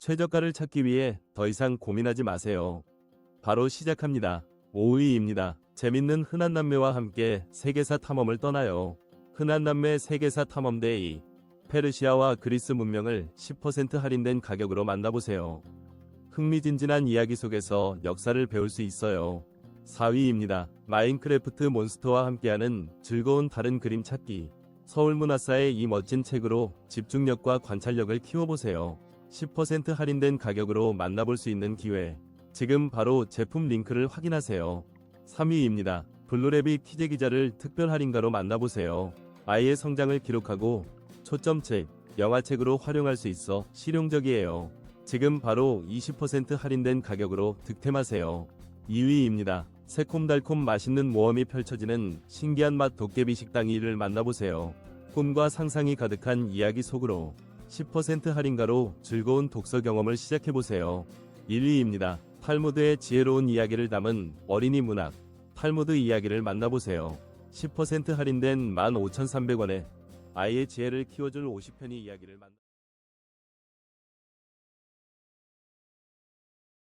최저가를 찾기 위해 더 이상 고민하지 마세요. 바로 시작합니다. 5위입니다. 재밌는 흔한 남매와 함께 세계사 탐험을 떠나요. 흔한 남매 세계사 탐험 데이. 페르시아와 그리스 문명을 10% 할인된 가격으로 만나보세요. 흥미진진한 이야기 속에서 역사를 배울 수 있어요. 4위입니다. 마인크래프트 몬스터와 함께하는 즐거운 다른 그림 찾기. 서울문화사의 이 멋진 책으로 집중력과 관찰력을 키워보세요. 10% 할인된 가격으로 만나볼 수 있는 기회. 지금 바로 제품 링크를 확인하세요. 3위입니다. 블루레비 키제 기자를 특별 할인가로 만나보세요. 아이의 성장을 기록하고 초점책, 영화책으로 활용할 수 있어 실용적이에요. 지금 바로 20% 할인된 가격으로 득템하세요. 2위입니다. 새콤달콤 맛있는 모험이 펼쳐지는 신기한 맛 도깨비 식당 2를 만나보세요. 꿈과 상상이 가득한 이야기 속으로 10% 할인가로 즐거운 독서 경험을 시작해보세요. 1위입니다. 탈무드의 지혜로운 이야기를 담은 어린이 문학, 탈무드 이야기를 만나보세요. 10% 할인된 15,300원에 아이의 지혜를 키워줄 50편의 이야기를 만나